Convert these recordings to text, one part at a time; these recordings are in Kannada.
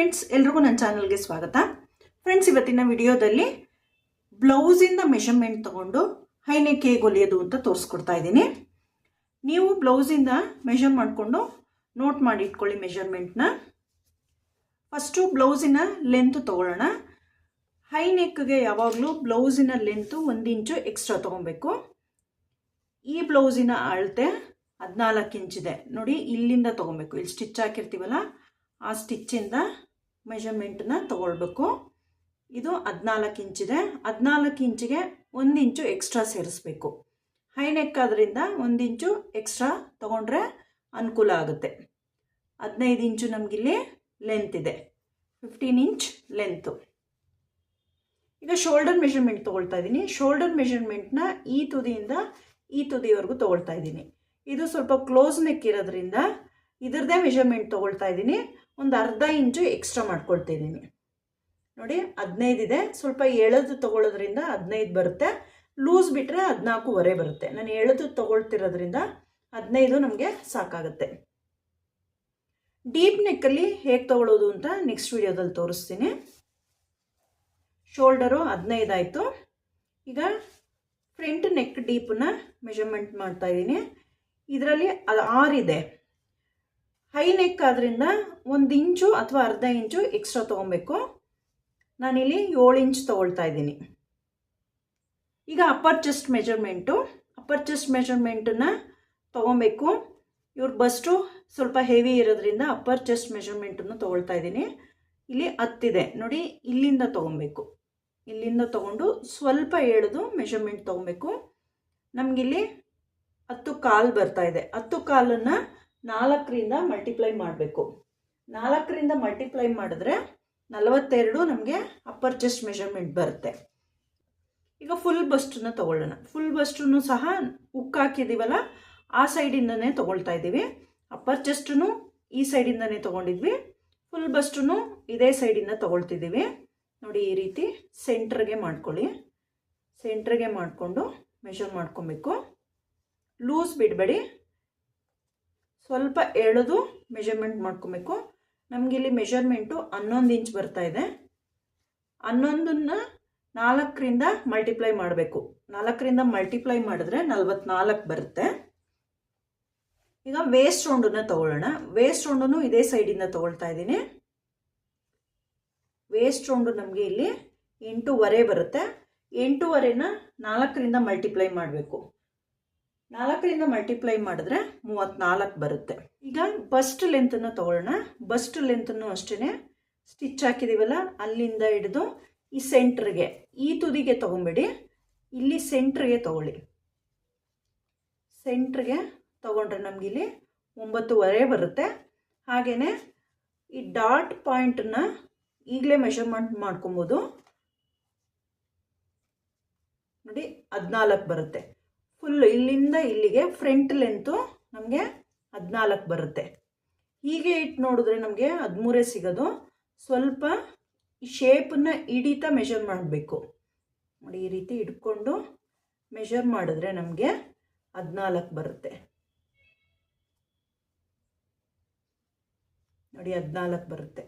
ಫ್ರೆಂಡ್ಸ್ ಎಲ್ರಿಗೂ ನನ್ನ ಚಾನಲ್ಗೆ ಸ್ವಾಗತ. ಫ್ರೆಂಡ್ಸ್ ಇವತ್ತಿನ ವಿಡಿಯೋದಲ್ಲಿ ಬ್ಲೌಸಿಂದ ಮೆಷರ್ಮೆಂಟ್ ತಗೊಂಡು ಹೈನೆಕ್ ಹೇಗೆ ಹೊಲಿಯೋದು ಅಂತ ತೋರಿಸ್ಕೊಡ್ತಾ ಇದ್ದೀನಿ. ನೀವು ಬ್ಲೌಸಿಂದ ಮೆಷರ್ ಮಾಡಿಕೊಂಡು ನೋಟ್ ಮಾಡಿ ಇಟ್ಕೊಳ್ಳಿ ಮೆಷರ್ಮೆಂಟ್ನ ಫಸ್ಟು ಬ್ಲೌಸಿನ ಲೆಂತ್ ತೊಗೊಳ್ಳೋಣ. ಹೈ ನೆಕ್ಗೆ ಯಾವಾಗಲೂ ಬ್ಲೌಸಿನ ಲೆಂತು ಒಂದು ಇಂಚು ಎಕ್ಸ್ಟ್ರಾ ತೊಗೊಬೇಕು. ಈ ಬ್ಲೌಸಿನ ಅಳತೆ ಹದಿನಾಲ್ಕು ಇಂಚಿದೆ. ನೋಡಿ, ಇಲ್ಲಿಂದ ತೊಗೊಬೇಕು. ಇಲ್ಲಿ ಸ್ಟಿಚ್ ಹಾಕಿರ್ತೀವಲ್ಲ, ಆ ಸ್ಟಿಚ್ಚಿಂದ ಮೆಷರ್ಮೆಂಟನ್ನ ತೊಗೊಳ್ಬೇಕು. ಇದು ಹದಿನಾಲ್ಕು ಇಂಚಿದೆ. ಹದಿನಾಲ್ಕು ಇಂಚಿಗೆ ಒಂದು ಇಂಚು ಎಕ್ಸ್ಟ್ರಾ ಸೇರಿಸ್ಬೇಕು. ಹೈ ನೆಕ್ ಆದ್ರಿಂದ ಒಂದು ಇಂಚು ಎಕ್ಸ್ಟ್ರಾ ತೊಗೊಂಡ್ರೆ ಅನುಕೂಲ ಆಗುತ್ತೆ. ಹದಿನೈದು ಇಂಚು ನಮಗಿಲ್ಲಿ ಲೆಂತ್ ಇದೆ. ಫಿಫ್ಟೀನ್ ಇಂಚ್ ಲೆಂತು ಈಗ ಶೋಲ್ಡರ್ ಮೆಷರ್ಮೆಂಟ್ ತೊಗೊಳ್ತಾ ಇದ್ದೀನಿ ಶೋಲ್ಡರ್ ಮೆಷರ್ಮೆಂಟ್ನ ಈ ತುದಿಯಿಂದ ಈ ತುದಿವರೆಗೂ ತೊಗೊಳ್ತಾ ಇದ್ದೀನಿ ಇದು ಸ್ವಲ್ಪ ಕ್ಲೋಸ್ ನೆಕ್ ಇರೋದ್ರಿಂದ ಇದರದೇ ಮೆಷರ್ಮೆಂಟ್ ತೊಗೊಳ್ತಾ ಇದ್ದೀನಿ ಒಂದು ಅರ್ಧ ಇಂಚು ಎಕ್ಸ್ಟ್ರಾ ಮಾಡ್ಕೊಳ್ತಿದ್ದೀನಿ ನೋಡಿ ಹದಿನೈದು ಇದೆ, ಸ್ವಲ್ಪ ಎಳೆದು ತೊಗೊಳೋದ್ರಿಂದ ಹದಿನೈದು ಬರುತ್ತೆ. ಲೂಸ್ ಬಿಟ್ಟರೆ ಹದಿನಾಲ್ಕೂವರೆ ಬರುತ್ತೆ. ನಾನು ಎಳೆದು ತೊಗೊಳ್ತಿರೋದ್ರಿಂದ ಹದಿನೈದು ನಮಗೆ ಸಾಕಾಗುತ್ತೆ. ಡೀಪ್ ನೆಕ್ಕಲ್ಲಿ ಹೇಗೆ ತೊಗೊಳ್ಳೋದು ಅಂತ ನೆಕ್ಸ್ಟ್ ವಿಡಿಯೋದಲ್ಲಿ ತೋರಿಸ್ತೀನಿ. ಶೋಲ್ಡರು ಹದಿನೈದು ಆಯಿತು. ಈಗ ಫ್ರಂಟ್ ನೆಕ್ ಡೀಪನ್ನ ಮೆಷರ್ಮೆಂಟ್ ಮಾಡ್ತಾ ಇದ್ದೀನಿ ಇದರಲ್ಲಿ ಅದು ಆರಿದೆ ಹೈ ನೆಕ್ ಆದ್ರಿಂದ ಒಂದು ಇಂಚು ಅಥವಾ ಅರ್ಧ ಇಂಚು ಎಕ್ಸ್ಟ್ರಾ ತೊಗೊಬೇಕು. ನಾನಿಲ್ಲಿ ಏಳು ಇಂಚ್ ತೊಗೊಳ್ತಾ ಇದ್ದೀನಿ. ಈಗ upper chest measurement upper chest ಮೆಜರ್ಮೆಂಟನ್ನು ತೊಗೊಬೇಕು. ಇವ್ರ ಬಸ್ಟು ಸ್ವಲ್ಪ ಹೆವಿ ಇರೋದ್ರಿಂದ ಅಪ್ಪರ್ ಚೆಸ್ಟ್ ಮೆಜರ್ಮೆಂಟನ್ನು ತೊಗೊಳ್ತಾ ಇದ್ದೀನಿ. ಇಲ್ಲಿ ಹತ್ತಿದೆ. ನೋಡಿ, ಇಲ್ಲಿಂದ ತೊಗೊಬೇಕು. ಇಲ್ಲಿಂದ ತೊಗೊಂಡು ಸ್ವಲ್ಪ ಎಳೆದು ಮೆಷರ್ಮೆಂಟ್ ತೊಗೊಬೇಕು. ನಮಗಿಲ್ಲಿ ಹತ್ತು ಕಾಲು ಬರ್ತಾ ಇದೆ. ಹತ್ತು ಕಾಲನ್ನು ನಾಲ್ಕರಿಂದ ಮಲ್ಟಿಪ್ಲೈ ಮಾಡಬೇಕು. ನಾಲ್ಕರಿಂದ ಮಲ್ಟಿಪ್ಲೈ ಮಾಡಿದ್ರೆ ನಲವತ್ತೆರಡು ನಮಗೆ ಅಪ್ಪರ್ ಚೆಸ್ಟ್ ಮೆಷರ್ಮೆಂಟ್ ಬರುತ್ತೆ. ಈಗ ಫುಲ್ ಬಸ್ಟನ್ನ ತೊಗೊಳ್ಳೋಣ. ಫುಲ್ ಬಸ್ಟನ್ನು ಸಹ ಉಕ್ಕಾಕಿದ್ದೀವಲ್ಲ ಆ ಸೈಡಿಂದನೇ ತೊಗೊಳ್ತಾ ಇದ್ದೀವಿ. ಅಪ್ಪರ್ ಚೆಸ್ಟನ್ನು ಈ ಸೈಡಿಂದನೇ ತೊಗೊಂಡಿದ್ವಿ. ಫುಲ್ ಬಸ್ಟನ್ನು ಇದೇ ಸೈಡಿಂದ ತೊಗೊಳ್ತಿದ್ದೀವಿ. ನೋಡಿ ಈ ರೀತಿ ಸೆಂಟ್ರಿಗೆ ಮಾಡ್ಕೊಳ್ಳಿ. ಸೆಂಟ್ರಿಗೆ ಮಾಡಿಕೊಂಡು ಮೆಷರ್ ಮಾಡ್ಕೊಬೇಕು. ಲೂಸ್ ಬಿಡಬೇಡಿ. ಸ್ವಲ್ಪ ಎಳೆದು ಮೆಷರ್ಮೆಂಟ್ ಮಾಡ್ಕೊಬೇಕು. ನಮಗಿಲ್ಲಿ ಮೆಷರ್ಮೆಂಟು ಹನ್ನೊಂದು ಇಂಚ್ ಬರ್ತಾ ಇದೆ. ಹನ್ನೊಂದನ್ನು ನಾಲ್ಕರಿಂದ ಮಲ್ಟಿಪ್ಲೈ ಮಾಡಬೇಕು. ನಾಲ್ಕರಿಂದ ಮಲ್ಟಿಪ್ಲೈ ಮಾಡಿದ್ರೆ ನಲ್ವತ್ನಾಲ್ಕು ಬರುತ್ತೆ. ಈಗ ವೇಸ್ಟ್ ರೌಂಡನ್ನ ತಗೊಳ್ಳೋಣ. ವೇಸ್ಟ್ ರೌಂಡನ್ನು ಇದೇ ಸೈಡಿಂದ ತಗೊಳ್ತಾ ಇದ್ದೀನಿ. ವೇಸ್ಟ್ ರೌಂಡು ನಮಗೆ ಇಲ್ಲಿ ಎಂಟೂವರೆ ಬರುತ್ತೆ. ಎಂಟೂವರೆನ ನಾಲ್ಕರಿಂದ ಮಲ್ಟಿಪ್ಲೈ ಮಾಡಬೇಕು. ನಾಲ್ಕರಿಂದ ಮಲ್ಟಿಪ್ಲೈ ಮಾಡಿದ್ರೆ ಮೂವತ್ತ್ನಾಲ್ಕು ಬರುತ್ತೆ. ಈಗ ಬಸ್ಟ್ ಲೆಂತನ್ನು ತಗೊಳ್ಳೋಣ. ಬಸ್ಟ್ ಲೆಂತನ್ನು ಅಷ್ಟೇ ಸ್ಟಿಚ್ ಹಾಕಿದ್ದೀವಲ್ಲ ಅಲ್ಲಿಂದ ಹಿಡಿದು ಈ ಸೆಂಟ್ರಿಗೆ ಈ ತುದಿಗೆ ತೊಗೊಂಬೇಡಿ. ಇಲ್ಲಿ ಸೆಂಟ್ರಿಗೆ ತಗೊಳ್ಳಿ. ಸೆಂಟ್ರಿಗೆ ತೊಗೊಂಡ್ರೆ ನಮಗಿಲ್ಲಿ ಒಂಬತ್ತುವರೆ ಬರುತ್ತೆ. ಹಾಗೆಯೇ ಈ ಡಾಟ್ ಪಾಯಿಂಟನ್ನು ಈಗಲೇ ಮೆಷರ್ಮೆಂಟ್ ಮಾಡ್ಕೊಬೋದು. ನೋಡಿ, ಹದಿನಾಲ್ಕು ಬರುತ್ತೆ. ಫುಲ್ ಇಲ್ಲಿಂದ ಇಲ್ಲಿಗೆ ಫ್ರಂಟ್ ಲೆಂತು ನಮಗೆ ಹದಿನಾಲ್ಕು ಬರುತ್ತೆ. ಹೀಗೆ ಇಟ್ಟು ನೋಡಿದ್ರೆ ನಮಗೆ ಹದಿಮೂರೇ ಸಿಗೋದು. ಸ್ವಲ್ಪ ಶೇಪನ್ನು ಹಿಡಿತಾ ಮೆಷರ್ ಮಾಡಬೇಕು. ನೋಡಿ, ಈ ರೀತಿ ಹಿಡ್ಕೊಂಡು ಮೆಷರ್ ಮಾಡಿದ್ರೆ ನಮಗೆ ಹದಿನಾಲ್ಕು ಬರುತ್ತೆ. ನೋಡಿ, ಹದಿನಾಲ್ಕು ಬರುತ್ತೆ.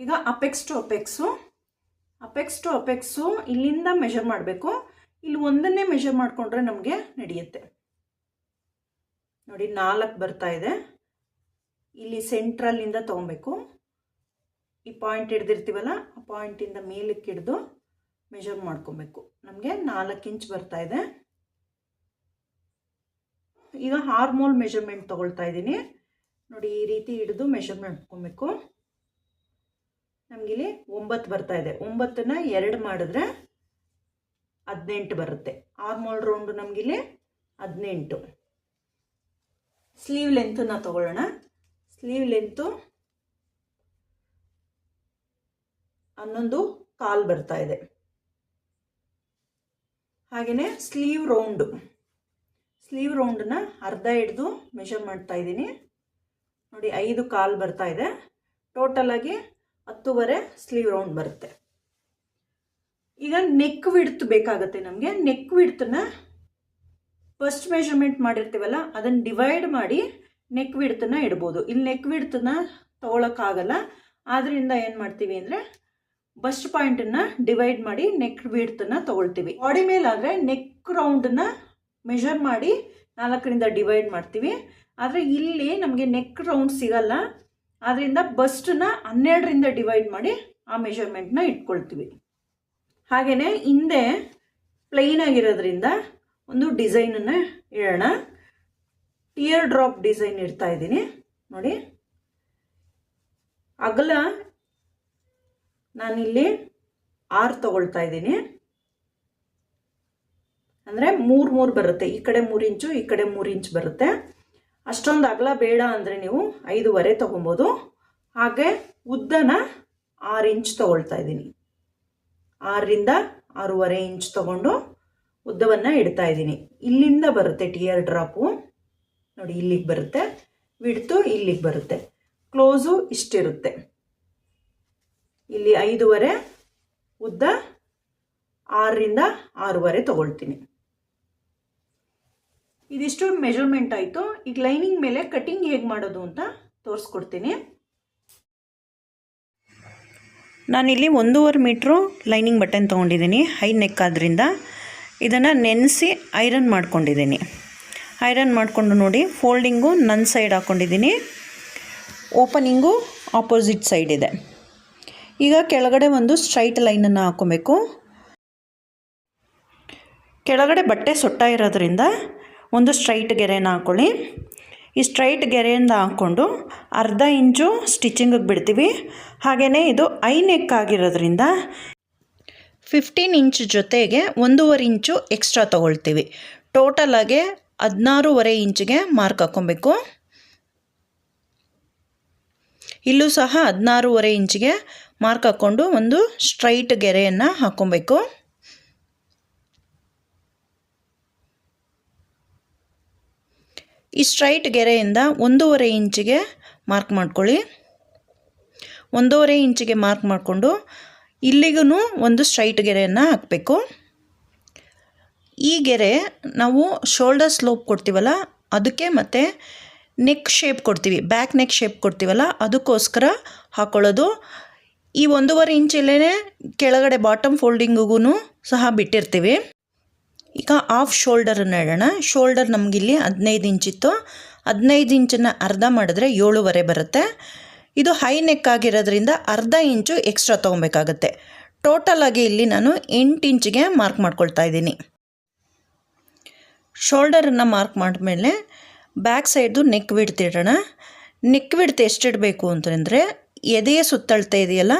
ಈಗ apex to apex apex to apex ಇಲ್ಲಿಂದ ಮೆಷರ್ ಮಾಡಬೇಕು. ಇಲ್ಲಿ ಒಂದನ್ನೇ ಮೆಷರ್ ಮಾಡಿಕೊಂಡ್ರೆ ನಮಗೆ ನಡೆಯುತ್ತೆ. ನೋಡಿ, ನಾಲ್ಕು ಬರ್ತಾ ಇದೆ. ಇಲ್ಲಿ ಸೆಂಟ್ರಲ್ಲಿಂದ ತೊಗೊಬೇಕು. ಈ ಪಾಯಿಂಟ್ ಹಿಡ್ದಿರ್ತೀವಲ್ಲ, ಆ ಪಾಯಿಂಟಿಂದ ಮೇಲಕ್ಕೆ ಹಿಡಿದು ಮೆಷರ್ ಮಾಡ್ಕೊಬೇಕು. ನಮಗೆ ನಾಲ್ಕು ಇಂಚ್ ಬರ್ತಾ ಇದೆ. ಈಗ ಹಾರ್ಮೋಲ್ ಮೆಷರ್ಮೆಂಟ್ ತೊಗೊಳ್ತಾ ಇದ್ದೀನಿ. ನೋಡಿ, ಈ ರೀತಿ ಹಿಡಿದು ಮೆಷರ್ಮೆಂಟ್ ಮಾಡ್ಕೊಬೇಕು. ನಮಗಿಲ್ಲಿ ಒಂಬತ್ತು ಬರ್ತಾ ಇದೆ. ಒಂಬತ್ತನ್ನ ಎರಡು ಮಾಡಿದ್ರೆ ಹದಿನೆಂಟು ಬರುತ್ತೆ. ಆರ್ಮೋಲ್ ರೌಂಡು ನಮಗಿಲ್ಲಿ ಹದಿನೆಂಟು. ಸ್ಲೀವ್ ಲೆಂತನ್ನ ತಗೊಳ್ಳೋಣ. ಸ್ಲೀವ್ ಲೆಂತು ಹನ್ನೊಂದು ಕಾಲ್ ಬರ್ತಾ ಇದೆ. ಹಾಗೆಯೇ ಸ್ಲೀವ್ ರೌಂಡು ಸ್ಲೀವ್ ರೌಂಡನ್ನ ಅರ್ಧ ಹಿಡಿದು ಮೆಷರ್ ಮಾಡ್ತಾ ಇದ್ದೀನಿ. ನೋಡಿ ಐದು ಕಾಲ್ ಬರ್ತಾ ಇದೆ. ಟೋಟಲಾಗಿ ಹತ್ತುವರೆ ಸ್ಲೀವ್ ರೌಂಡ್ ಬರುತ್ತೆ. ಈಗ ನೆಕ್ ವಿಡ್ತ್ ಬೇಕಾಗುತ್ತೆ ನಮಗೆ. ನೆಕ್ ವಿಡ್ತನ್ನ ಫಸ್ಟ್ ಮೆಷರ್ಮೆಂಟ್ ಮಾಡಿರ್ತೀವಲ್ಲ ಅದನ್ನು ಡಿವೈಡ್ ಮಾಡಿ ನೆಕ್ ವಿಡ್ತನ್ನ ಇಡ್ಬೋದು. ಇಲ್ಲಿ ನೆಕ್ ವಿಡ್ತನ್ನ ತೊಗೊಳಕ್ಕಾಗಲ್ಲ. ಆದ್ದರಿಂದ ಏನು ಮಾಡ್ತೀವಿ ಅಂದರೆ ಬಸ್ಟ್ ಪಾಯಿಂಟನ್ನು ಡಿವೈಡ್ ಮಾಡಿ ನೆಕ್ ವಿಡ್ತನ್ನ ತೊಗೊಳ್ತೀವಿ. ಬಾಡಿ ಮೇಲಾದರೆ ನೆಕ್ ರೌಂಡನ್ನ ಮೆಷರ್ ಮಾಡಿ ನಾಲ್ಕರಿಂದ ಡಿವೈಡ್ ಮಾಡ್ತೀವಿ. ಆದರೆ ಇಲ್ಲಿ ನಮಗೆ ನೆಕ್ ರೌಂಡ್ ಸಿಗಲ್ಲ. ಆದ್ದರಿಂದ ಬಸ್ಟನ್ನ ಹನ್ನೆರಡರಿಂದ ಡಿವೈಡ್ ಮಾಡಿ ಆ ಮೆಷರ್ಮೆಂಟ್ನ ಇಟ್ಕೊಳ್ತೀವಿ. ಹಾಗೆಯೇ ಹಿಂದೆ ಪ್ಲೈನ್ ಆಗಿರೋದ್ರಿಂದ ಒಂದು ಡಿಸೈನನ್ನು ಹೇಳೋಣ. ಟಿಯರ್ ಡ್ರಾಪ್ ಡಿಸೈನ್ ಇಡ್ತಾ ಇದ್ದೀನಿ. ನೋಡಿ. ಅಗಲ ನಾನಿಲ್ಲಿ ಆರು ತಗೊಳ್ತಾ ಇದ್ದೀನಿ. ಅಂದರೆ ಮೂರು ಮೂರು ಬರುತ್ತೆ. ಈ ಕಡೆ ಮೂರು ಇಂಚು, ಈ ಕಡೆ ಮೂರು ಇಂಚ್ ಬರುತ್ತೆ. ಅಷ್ಟೊಂದು ಅಗಲ ಬೇಡ ಅಂದರೆ ನೀವು ಐದೂವರೆ ತೊಗೊಬೋದು. ಹಾಗೆ ಉದ್ದನ ಆರು ಇಂಚ್ ತೊಗೊಳ್ತಾ ಇದ್ದೀನಿ. ಆರರಿಂದ ಆರೂವರೆ ಇಂಚ್ ತೊಗೊಂಡು ಉದ್ದವನ್ನು ಇಡ್ತಾ ಇದ್ದೀನಿ. ಇಲ್ಲಿಂದ ಬರುತ್ತೆ ಟಿಯರ್ ಡ್ರಾಪು. ನೋಡಿ, ಇಲ್ಲಿಗೆ ಬರುತ್ತೆ. ಬಿಡ್ತು ಇಲ್ಲಿಗೆ ಬರುತ್ತೆ. ಕ್ಲೋಸು ಇಷ್ಟಿರುತ್ತೆ. ಇಲ್ಲಿ ಐದೂವರೆ, ಉದ್ದ ಆರರಿಂದ ಆರೂವರೆ ತಗೊಳ್ತೀನಿ. ಇದಿಷ್ಟು ಮೆಜರ್ಮೆಂಟ್ ಆಯಿತು. ಈಗ ಲೈನಿಂಗ್ ಮೇಲೆ ಕಟಿಂಗ್ ಹೇಗೆ ಮಾಡೋದು ಅಂತ ತೋರಿಸ್ಕೊಡ್ತೀನಿ. ನಾನಿಲ್ಲಿ ಒಂದೂವರೆ ಮೀಟ್ರು ಲೈನಿಂಗ್ ಬಟನ್ ತೊಗೊಂಡಿದ್ದೀನಿ ಹೈ ನೆಕ್ ಆದ್ದರಿಂದ ಇದನ್ನು ನೆನೆಸಿ ಐರನ್ ಮಾಡ್ಕೊಂಡಿದ್ದೀನಿ. ಐರನ್ ಮಾಡಿಕೊಂಡು ನೋಡಿ ಫೋಲ್ಡಿಂಗು ನನ್ನ ಸೈಡ್ ಹಾಕ್ಕೊಂಡಿದ್ದೀನಿ ಓಪನಿಂಗು ಆಪೋಸಿಟ್ ಸೈಡ್ ಇದೆ. ಈಗ ಕೆಳಗಡೆ ಒಂದು ಸ್ಟ್ರೈಟ್ ಲೈನನ್ನು ಹಾಕ್ಕೊಬೇಕು ಕೆಳಗಡೆ ಬಟ್ಟೆ ಸೊಟ್ಟ ಇರೋದ್ರಿಂದ ಒಂದು ಸ್ಟ್ರೈಟ್ ಗೆರೆನ ಹಾಕ್ಕೊಳ್ಳಿ ಈ ಸ್ಟ್ರೈಟ್ ಗೆರೆಯಿಂದ ಹಾಕ್ಕೊಂಡು ಅರ್ಧ ಇಂಚು ಸ್ಟಿಚಿಂಗಿಗೆ ಬಿಡ್ತೀವಿ. ಹಾಗೆಯೇ ಇದು ಐ ನೆಕ್ ಆಗಿರೋದ್ರಿಂದ ಫಿಫ್ಟೀನ್ ಇಂಚ್ ಜೊತೆಗೆ ಒಂದೂವರೆ ಇಂಚು ಎಕ್ಸ್ಟ್ರಾ ತೊಗೊಳ್ತೀವಿ. ಟೋಟಲಾಗೆ ಹದಿನಾರೂವರೆ ಇಂಚಿಗೆ ಮಾರ್ಕ್ ಹಾಕ್ಕೊಬೇಕು. ಇಲ್ಲೂ ಸಹ ಹದಿನಾರೂವರೆ ಇಂಚಿಗೆ ಮಾರ್ಕ್ ಹಾಕ್ಕೊಂಡು ಒಂದು ಸ್ಟ್ರೈಟ್ ಗೆರೆಯನ್ನು ಹಾಕ್ಕೊಬೇಕು. ಈ ಸ್ಟ್ರೈಟ್ ಗೆರೆಯಿಂದ ಒಂದೂವರೆ ಇಂಚಿಗೆ ಮಾರ್ಕ್ ಮಾಡ್ಕೊಳ್ಳಿ. ಒಂದೂವರೆ ಇಂಚಿಗೆ ಮಾರ್ಕ್ ಮಾಡಿಕೊಂಡು ಇಲ್ಲಿಗೂ ಒಂದು ಸ್ಟ್ರೈಟ್ ಗೆರೆಯನ್ನು ಹಾಕಬೇಕು. ಈ ಗೆರೆ ನಾವು ಶೋಲ್ಡರ್ ಸ್ಲೋಪ್ ಕೊಡ್ತೀವಲ್ಲ, ಅದಕ್ಕೆ ಮತ್ತು ನೆಕ್ ಶೇಪ್ ಕೊಡ್ತೀವಿ. ಬ್ಯಾಕ್ ನೆಕ್ ಶೇಪ್ ಕೊಡ್ತೀವಲ್ಲ, ಅದಕ್ಕೋಸ್ಕರ ಹಾಕ್ಕೊಳ್ಳೋದು ಈ ಒಂದೂವರೆ ಇಂಚಲ್ಲೇ ಕೆಳಗಡೆ ಬಾಟಮ್ ಫೋಲ್ಡಿಂಗಿಗೂ ಸಹ ಬಿಟ್ಟಿರ್ತೀವಿ. ಈಗ ಆಫ್ ಶೋಲ್ಡರನ್ನು ಇಡೋಣ ಶೋಲ್ಡರ್ ನಮಗಿಲ್ಲಿ ಹದಿನೈದು ಇಂಚಿತ್ತು ಹದಿನೈದು ಇಂಚನ್ನು ಅರ್ಧ ಮಾಡಿದ್ರೆ ಏಳುವರೆ ಬರುತ್ತೆ. ಇದು ಹೈ ನೆಕ್ ಆಗಿರೋದ್ರಿಂದ ಅರ್ಧ ಇಂಚು ಎಕ್ಸ್ಟ್ರಾ ತೊಗೊಬೇಕಾಗತ್ತೆ. ಆಗಿ ಇಲ್ಲಿ ನಾನು ಎಂಟು ಇಂಚಿಗೆ ಮಾರ್ಕ್ ಮಾಡ್ಕೊಳ್ತಾ ಇದ್ದೀನಿ. ಶೋಲ್ಡರನ್ನು ಮಾರ್ಕ್ ಮಾಡಿದ್ಮೇಲೆ ಬ್ಯಾಕ್ ಸೈಡ್ದು ನೆಕ್ ಬಿಡ್ತಿಡೋಣ ನೆಕ್ ಬಿಡ್ತು ಎಷ್ಟಿಡಬೇಕು ಅಂತಂದರೆ ಎದೆಯ ಸುತ್ತಳತೆ ಇದೆಯಲ್ಲ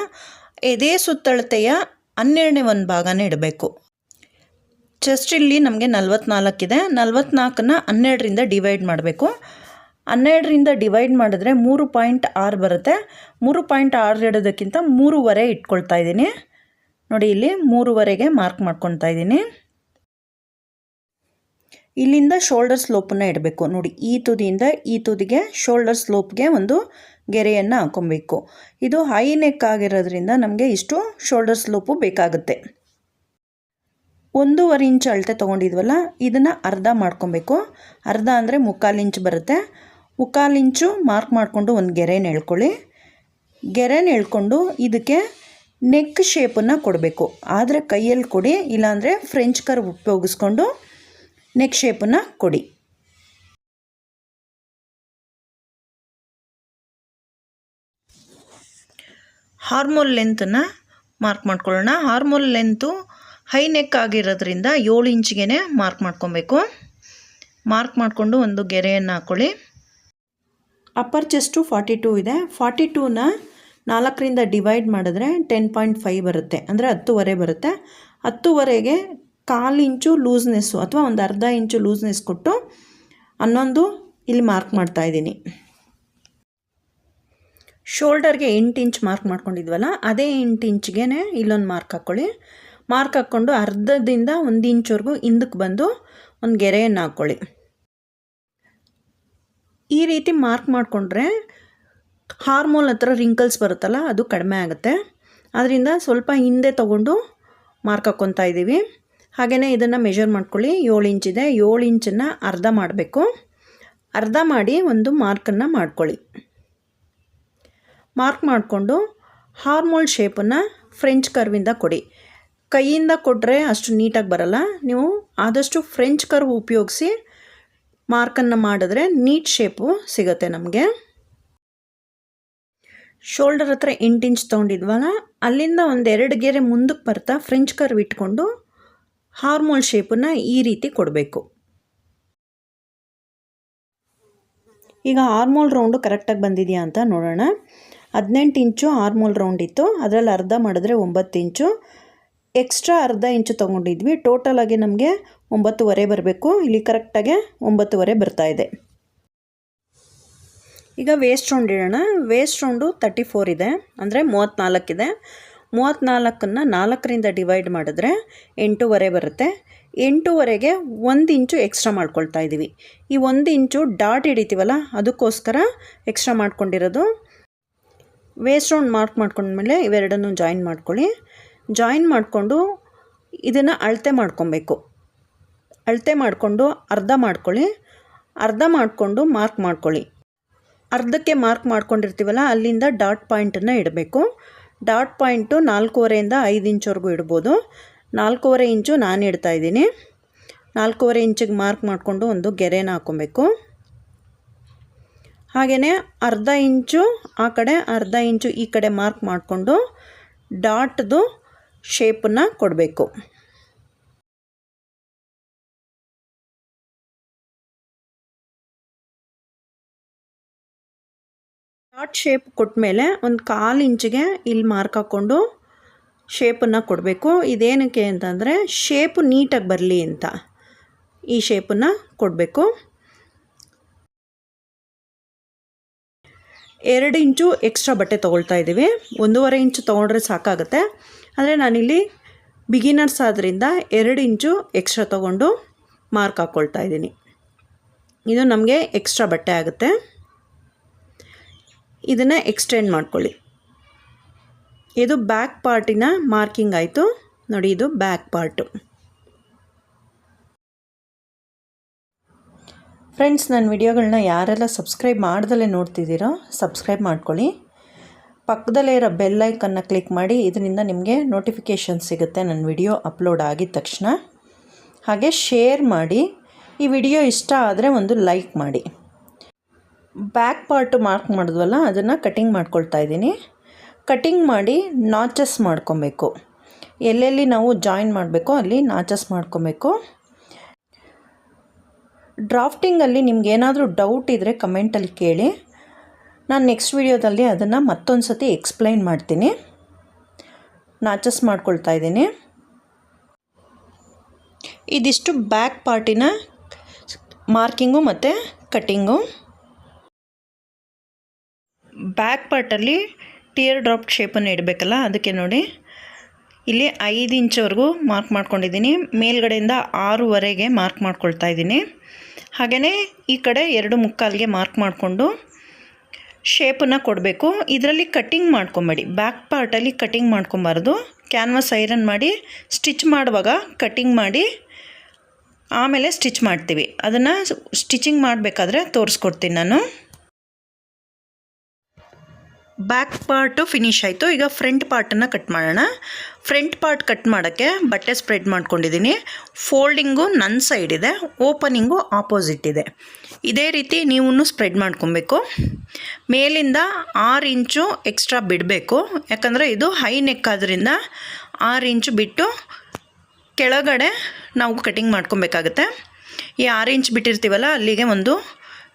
ಎದೆಯ ಸುತ್ತಳತೆಯ ಹನ್ನೆರಡನೇ ಒಂದು ಭಾಗನೇ ಇಡಬೇಕು. ಚೆಸ್ಟ್ ಇಲ್ಲಿ ನಮಗೆ ನಲ್ವತ್ನಾಲ್ಕಿದೆ ನಲ್ವತ್ನಾಲ್ಕನ್ನ ಹನ್ನೆರಡರಿಂದ ಡಿವೈಡ್ ಮಾಡಬೇಕು. ಹನ್ನೆರಡರಿಂದ ಡಿವೈಡ್ ಮಾಡಿದ್ರೆ ಮೂರು ಪಾಯಿಂಟ್ ಆರು ಬರುತ್ತೆ. ಮೂರು ಪಾಯಿಂಟ್ ಆರು ಇಡೋದಕ್ಕಿಂತ ಮೂರುವರೆ ಇಟ್ಕೊಳ್ತಾ ಇದ್ದೀನಿ. ನೋಡಿ, ಇಲ್ಲಿ ಮೂರುವರೆಗೆ ಮಾರ್ಕ್ ಮಾಡ್ಕೊತಾ ಇದ್ದೀನಿ. ಇಲ್ಲಿಂದ ಶೋಲ್ಡರ್ ಸ್ಲೋಪನ್ನು ಇಡಬೇಕು. ನೋಡಿ, ಈ ತುದಿಯಿಂದ ಈ ತುದಿಗೆ ಶೋಲ್ಡರ್ ಸ್ಲೋಪ್ಗೆ ಒಂದು ಗೆರೆಯನ್ನು ಹಾಕೊಬೇಕು ಇದು ಹೈ ನೆಕ್ ಆಗಿರೋದ್ರಿಂದ ನಮಗೆ ಇಷ್ಟು ಶೋಲ್ಡರ್ ಸ್ಲೋಪು ಬೇಕಾಗುತ್ತೆ. ಒಂದೂವರೆ ಇಂಚು ಅಳತೆ ತೊಗೊಂಡಿದ್ವಲ್ಲ, ಇದನ್ನು ಅರ್ಧ ಮಾಡ್ಕೊಬೇಕು. ಅರ್ಧ ಅಂದರೆ ಮುಕ್ಕಾಲು ಇಂಚು ಬರುತ್ತೆ. ಮುಕ್ಕಾಲು ಇಂಚು ಮಾರ್ಕ್ ಮಾಡಿಕೊಂಡು ಒಂದು ಗೆರೆನ ಎಳ್ಕೊಳ್ಳಿ. ಗೆರೆನ ಎಳ್ಕೊಂಡು ಇದಕ್ಕೆ ನೆಕ್ ಶೇಪನ್ನು ಕೊಡಬೇಕು. ಆದರೆ ಕೈಯಲ್ಲಿ ಕೊಡಿ, ಇಲ್ಲಾಂದರೆ ಫ್ರೆಂಚ್ ಕರ್ವ್ ಉಪಯೋಗಿಸ್ಕೊಂಡು ನೆಕ್ ಶೇಪನ್ನು ಕೊಡಿ. ಹಾರ್ಮೋಲ್ ಲೆಂತನ್ನು ಮಾರ್ಕ್ ಮಾಡ್ಕೊಳ್ಳೋಣ. ಹಾರ್ಮೋಲ್ ಲೆಂತು ಹೈ ನೆಕ್ ಆಗಿರೋದ್ರಿಂದ ಏಳು ಇಂಚಿಗೆ ಮಾರ್ಕ್ ಮಾಡ್ಕೊಬೇಕು. ಮಾರ್ಕ್ ಮಾಡಿಕೊಂಡು ಒಂದು ಗೆರೆಯನ್ನು ಹಾಕ್ಕೊಳ್ಳಿ ಅಪ್ಪರ್ ಚೆಸ್ಟು ಫಾರ್ಟಿ ಟೂ ಇದೆ. ಫಾರ್ಟಿ ಟೂನ ನಾಲ್ಕರಿಂದ ಡಿವೈಡ್ ಮಾಡಿದ್ರೆ ಟೆನ್ ಪಾಯಿಂಟ್ ಫೈವ್ ಬರುತ್ತೆ. ಅಂದರೆ ಹತ್ತುವರೆ ಬರುತ್ತೆ. ಹತ್ತುವರೆಗೆ ಕಾಲು ಇಂಚು ಲೂಸ್ನೆಸ್ಸು ಅಥವಾ ಒಂದು ಅರ್ಧ ಇಂಚು ಲೂಸ್ನೆಸ್ ಕೊಟ್ಟು ಹನ್ನೊಂದು ಇಲ್ಲಿ ಮಾರ್ಕ್ ಮಾಡ್ತಾ ಇದ್ದೀನಿ. ಶೋಲ್ಡರ್ಗೆ ಎಂಟು ಇಂಚ್ ಮಾರ್ಕ್ ಮಾಡ್ಕೊಂಡಿದ್ವಲ್ಲ, ಅದೇ ಎಂಟು ಇಂಚ್ಗೆ ಇಲ್ಲೊಂದು ಮಾರ್ಕ್ ಹಾಕ್ಕೊಳ್ಳಿ ಮಾರ್ಕ್ ಹಾಕ್ಕೊಂಡು ಅರ್ಧದಿಂದ ಒಂದು ಇಂಚ್ವರೆಗೂ ಹಿಂದಕ್ಕೆ ಬಂದು ಒಂದು ಗೆರೆಯನ್ನು ಹಾಕ್ಕೊಳ್ಳಿ ಈ ರೀತಿ ಮಾರ್ಕ್ ಮಾಡಿಕೊಂಡ್ರೆ ಹಾರ್ಮೋನ್ ಹತ್ರ ರಿಂಕಲ್ಸ್ ಬರುತ್ತಲ್ಲ, ಅದು ಕಡಿಮೆ ಆಗುತ್ತೆ. ಅದರಿಂದ ಸ್ವಲ್ಪ ಹಿಂದೆ ತೊಗೊಂಡು ಮಾರ್ಕ್ ಹಾಕ್ಕೊತಾ ಇದ್ದೀವಿ ಹಾಗೆಯೇ ಇದನ್ನು ಮೆಷರ್ ಮಾಡ್ಕೊಳ್ಳಿ. ಏಳು ಇಂಚಿದೆ ಏಳು ಇಂಚನ್ನು ಅರ್ಧ ಮಾಡಬೇಕು. ಅರ್ಧ ಮಾಡಿ ಒಂದು ಮಾರ್ಕನ್ನು ಮಾಡ್ಕೊಳ್ಳಿ. ಮಾರ್ಕ್ ಮಾಡಿಕೊಂಡು ಹಾರ್ಮೋಲ್ ಶೇಪನ್ನು ಫ್ರೆಂಚ್ ಕರ್ವಿಂದ ಕೊಡಿ. ಕೈಯಿಂದ ಕೊಟ್ಟರೆ ಅಷ್ಟು ನೀಟಾಗಿ ಬರಲ್ಲ. ನೀವು ಆದಷ್ಟು ಫ್ರೆಂಚ್ ಕರ್ವ್ ಉಪಯೋಗಿಸಿ ಮಾರ್ಕನ್ನು ಮಾಡಿದ್ರೆ ನೀಟ್ ಶೇಪು ಸಿಗುತ್ತೆ ನಮಗೆ. ಶೋಲ್ಡರ್ ಹತ್ರ ಎಂಟು ಇಂಚ್ ತೊಗೊಂಡಿದ್ವಲ್ಲ, ಅಲ್ಲಿಂದ ಒಂದು ಎರಡು ಗೆರೆ ಮುಂದಕ್ಕೆ ಬರ್ತಾ ಫ್ರೆಂಚ್ ಕರ್ವ್ ಇಟ್ಕೊಂಡು ಹಾರ್ಮೋಲ್ ಶೇಪನ್ನು ಈ ರೀತಿ ಕೊಡಬೇಕು. ಈಗ ಹಾರ್ಮೋಲ್ ರೌಂಡು ಕರೆಕ್ಟಾಗಿ ಬಂದಿದೆಯಾ ಅಂತ ನೋಡೋಣ. ಹದಿನೆಂಟು ಇಂಚು ಹಾರ್ಮೋಲ್ ರೌಂಡ್ ಇತ್ತು, ಅದರಲ್ಲಿ ಅರ್ಧ ಮಾಡಿದ್ರೆ ಒಂಬತ್ತು ಇಂಚು ಎಕ್ಸ್ಟ್ರಾ ಅರ್ಧ ಇಂಚು ತೊಗೊಂಡಿದ್ವಿ. ಟೋಟಲಾಗಿ ನಮಗೆ ಒಂಬತ್ತುವರೆ ಬರಬೇಕು. ಇಲ್ಲಿ ಕರೆಕ್ಟಾಗಿ ಒಂಬತ್ತುವರೆ ಬರ್ತಾ ಇದೆ. ಈಗ ವೇಸ್ಟ್ ರೌಂಡ್ ಇಡೋಣ. ವೇಸ್ಟ್ ರೌಂಡು ತರ್ಟಿ ಫೋರ್ ಇದೆ. ಅಂದರೆ ಮೂವತ್ತ್ನಾಲ್ಕಿದೆ ಮೂವತ್ತ್ನಾಲ್ಕನ್ನು ನಾಲ್ಕರಿಂದ ಡಿವೈಡ್ ಮಾಡಿದ್ರೆ ಎಂಟೂವರೆ ಬರುತ್ತೆ. ಎಂಟೂವರೆಗೆ ಒಂದು ಇಂಚು ಎಕ್ಸ್ಟ್ರಾ ಮಾಡ್ಕೊಳ್ತಾ ಇದ್ದೀವಿ ಈ ಒಂದು ಇಂಚು ಡಾಟ್ ಹಿಡಿತೀವಲ್ಲ, ಅದಕ್ಕೋಸ್ಕರ ಎಕ್ಸ್ಟ್ರಾ ಮಾಡ್ಕೊಂಡಿರೋದು. ವೇಸ್ಟ್ ರೌಂಡ್ ಮಾರ್ಕ್ ಮಾಡ್ಕೊಂಡ್ಮೇಲೆ ಇವೆರಡನ್ನು ಜಾಯಿನ್ ಮಾಡ್ಕೊಳ್ಳಿ. ಜಾಯಿನ್ ಮಾಡಿಕೊಂಡು ಇದನ್ನು ಅಳತೆ ಮಾಡ್ಕೊಬೇಕು. ಅಳತೆ ಮಾಡಿಕೊಂಡು ಅರ್ಧ ಮಾಡ್ಕೊಳ್ಳಿ. ಅರ್ಧ ಮಾಡಿಕೊಂಡು ಮಾರ್ಕ್ ಮಾಡ್ಕೊಳ್ಳಿ. ಅರ್ಧಕ್ಕೆ ಮಾರ್ಕ್ ಮಾಡ್ಕೊಂಡಿರ್ತೀವಲ್ಲ, ಅಲ್ಲಿಂದ ಡಾಟ್ ಪಾಯಿಂಟನ್ನು ಇಡಬೇಕು. ಡಾಟ್ ಪಾಯಿಂಟು ನಾಲ್ಕೂವರೆಯಿಂದ ಐದು ಇಂಚ್ವರೆಗೂ ಇಡ್ಬೋದು. ನಾಲ್ಕೂವರೆ ಇಂಚು ನಾನು ಇಡ್ತಾ ಇದ್ದೀನಿ. ನಾಲ್ಕೂವರೆ ಇಂಚಿಗೆ ಮಾರ್ಕ್ ಮಾಡಿಕೊಂಡು ಒಂದು ಗೆರೆನ ಹಾಕ್ಕೊಬೇಕು ಹಾಗೆಯೇ ಅರ್ಧ ಇಂಚು ಆ ಕಡೆ, ಅರ್ಧ ಇಂಚು ಈ ಕಡೆ ಮಾರ್ಕ್ ಮಾಡಿಕೊಂಡು ಡಾಟ್ದು ಶೇಪನ್ನು ಕೊಡಬೇಕು. ಡಾಟ್ ಶೇಪ್ ಕೊಟ್ಟಮೇಲೆ ಒಂದು ಕಾಲು ಇಂಚಿಗೆ ಇಲ್ಲಿ ಮಾರ್ಕ್ ಹಾಕ್ಕೊಂಡು ಶೇಪನ್ನು ಕೊಡಬೇಕು. ಇದೇನಕ್ಕೆ ಅಂತಂದರೆ ಶೇಪ್ ನೀಟಾಗಿ ಬರಲಿ ಅಂತ ಈ ಶೇಪನ್ನು ಕೊಡಬೇಕು. ಎರಡು ಇಂಚು ಎಕ್ಸ್ಟ್ರಾ ಬಟ್ಟೆ ತೊಗೊಳ್ತಾ ಇದ್ದೀವಿ. ಒಂದೂವರೆ ಇಂಚು ತೊಗೊಂಡ್ರೆ ಸಾಕಾಗುತ್ತೆ. ಆದರೆ ನಾನಿಲ್ಲಿ ಬಿಗಿನರ್ಸ್ ಆದ್ದರಿಂದ ಎರಡು ಇಂಚು ಎಕ್ಸ್ಟ್ರಾ ತೊಗೊಂಡು ಮಾರ್ಕ್ ಹಾಕ್ಕೊಳ್ತಾ ಇದ್ದೀನಿ. ಇದು ನಮಗೆ ಎಕ್ಸ್ಟ್ರಾ ಬಟ್ಟೆ ಆಗುತ್ತೆ. ಇದನ್ನು ಎಕ್ಸ್ಟೆಂಡ್ ಮಾಡ್ಕೊಳ್ಳಿ. ಇದು ಬ್ಯಾಕ್ ಪಾರ್ಟಿನ ಮಾರ್ಕಿಂಗ್ ಆಯಿತು. ನೋಡಿ, ಇದು ಬ್ಯಾಕ್ ಪಾರ್ಟು ಫ್ರೆಂಡ್ಸ್ ನನ್ನ ವಿಡಿಯೋಗಳನ್ನ ಯಾರೆಲ್ಲ ಸಬ್ಸ್ಕ್ರೈಬ್ ಮಾಡ್ದಲೇ ನೋಡ್ತಿದ್ದೀರೋ ಸಬ್ಸ್ಕ್ರೈಬ್ ಮಾಡ್ಕೊಳ್ಳಿ. ಪಕ್ಕದಲ್ಲೇ ಇರೋ ಬೆಲ್ ಐಕನ್ನ ಕ್ಲಿಕ್ ಮಾಡಿ, ಇದರಿಂದ ನಿಮಗೆ ನೋಟಿಫಿಕೇಷನ್ ಸಿಗುತ್ತೆ ನನ್ನ ವಿಡಿಯೋ ಅಪ್ಲೋಡ್ ಆಗಿದ ತಕ್ಷಣ. ಹಾಗೆ ಶೇರ್ ಮಾಡಿ, ಈ ವಿಡಿಯೋ ಇಷ್ಟ ಆದರೆ ಒಂದು ಲೈಕ್ ಮಾಡಿ. ಬ್ಯಾಕ್ ಪಾರ್ಟು ಮಾರ್ಕ್ ಮಾಡಿದ್ವಲ್ಲ, ಅದನ್ನು ಕಟಿಂಗ್ ಮಾಡ್ಕೊಳ್ತಾ ಇದ್ದೀನಿ. ಕಟಿಂಗ್ ಮಾಡಿ ನಾಚಸ್ ಮಾಡ್ಕೊಬೇಕು. ಎಲ್ಲೆಲ್ಲಿ ನಾವು ಜಾಯಿನ್ ಮಾಡಬೇಕೋ, ಅಲ್ಲಿ ನಾಚಸ್ ಮಾಡ್ಕೊಬೇಕು. ಡ್ರಾಫ್ಟಿಂಗಲ್ಲಿ ನಿಮಗೇನಾದರೂ ಡೌಟ್ ಇದ್ದರೆ ಕಮೆಂಟಲ್ಲಿ ಕೇಳಿ. ನಾನು ನೆಕ್ಸ್ಟ್ ವಿಡಿಯೋದಲ್ಲಿ ಅದನ್ನು ಮತ್ತೊಂದು ಸತಿ ಎಕ್ಸ್ಪ್ಲೈನ್ ಮಾಡ್ತೀನಿ. ನಾಚಸ್ ಮಾಡ್ಕೊಳ್ತಾ ಇದ್ದೀನಿ. ಇದಿಷ್ಟು ಬ್ಯಾಕ್ ಪಾರ್ಟಿನ ಮಾರ್ಕಿಂಗು ಮತ್ತು ಕಟ್ಟಿಂಗು ಬ್ಯಾಕ್ ಪಾರ್ಟಲ್ಲಿ ಟಿಯರ್ ಡ್ರಾಪ್ ಶೇಪನ್ನು ಇಡಬೇಕಲ್ಲ, ಅದಕ್ಕೆ ನೋಡಿ. ಇಲ್ಲಿ ಐದು ಇಂಚವರೆಗೂ ಮಾರ್ಕ್ ಮಾಡ್ಕೊಂಡಿದ್ದೀನಿ. ಮೇಲ್ಗಡೆಯಿಂದ ಆರೂವರೆಗೆ ಮಾರ್ಕ್ ಮಾಡ್ಕೊಳ್ತಾ ಇದ್ದೀನಿ. ಹಾಗೆಯೇ ಈ ಕಡೆ ಎರಡು ಮುಕ್ಕಾಲಿಗೆ ಮಾರ್ಕ್ ಮಾಡಿಕೊಂಡು ಶೇಪನ್ನು ಕೊಡಬೇಕು. ಇದರಲ್ಲಿ ಕಟ್ಟಿಂಗ್ ಮಾಡ್ಕೊಬೇಡಿ. ಬ್ಯಾಕ್ ಪಾರ್ಟಲ್ಲಿ ಕಟ್ಟಿಂಗ್ ಮಾಡ್ಕೊಬಾರ್ದು. ಕ್ಯಾನ್ವಾಸ್ ಐರನ್ ಮಾಡಿ ಸ್ಟಿಚ್ ಮಾಡುವಾಗ ಕಟ್ಟಿಂಗ್ ಮಾಡಿ ಆಮೇಲೆ ಸ್ಟಿಚ್ ಮಾಡ್ತೀವಿ. ಅದನ್ನು ಸ್ಟಿಚಿಂಗ್ ಮಾಡಬೇಕಾದ್ರೆ ತೋರಿಸ್ಕೊಡ್ತೀನಿ ನಾನು. ಬ್ಯಾಕ್ ಪಾರ್ಟು ಫಿನಿಶ್ ಆಯಿತು. ಈಗ ಫ್ರಂಟ್ ಪಾರ್ಟನ್ನು ಕಟ್ ಮಾಡೋಣ. ಫ್ರಂಟ್ ಪಾರ್ಟ್ ಕಟ್ ಮಾಡೋಕ್ಕೆ ಬಟ್ಟೆ ಸ್ಪ್ರೆಡ್ ಮಾಡ್ಕೊಂಡಿದ್ದೀನಿ ಫೋಲ್ಡಿಂಗು ನನ್ನ ಸೈಡ್ ಇದೆ. ಓಪನಿಂಗು ಆಪೋಸಿಟ್ ಇದೆ. ಇದೇ ರೀತಿ ನೀವು ಸ್ಪ್ರೆಡ್ ಮಾಡ್ಕೊಬೇಕು. ಮೇಲಿಂದ ಆರು ಇಂಚು ಎಕ್ಸ್ಟ್ರಾ ಬಿಡಬೇಕು. ಯಾಕಂದರೆ ಇದು ಹೈ ನೆಕ್ ಆದ್ದರಿಂದ ಆರು ಇಂಚು ಬಿಟ್ಟು ಕೆಳಗಡೆ ನಾವು ಕಟಿಂಗ್ ಮಾಡ್ಕೊಬೇಕಾಗತ್ತೆ. ಈ ಆರು ಇಂಚ್ ಬಿಟ್ಟಿರ್ತೀವಲ್ಲ, ಅಲ್ಲಿಗೆ ಒಂದು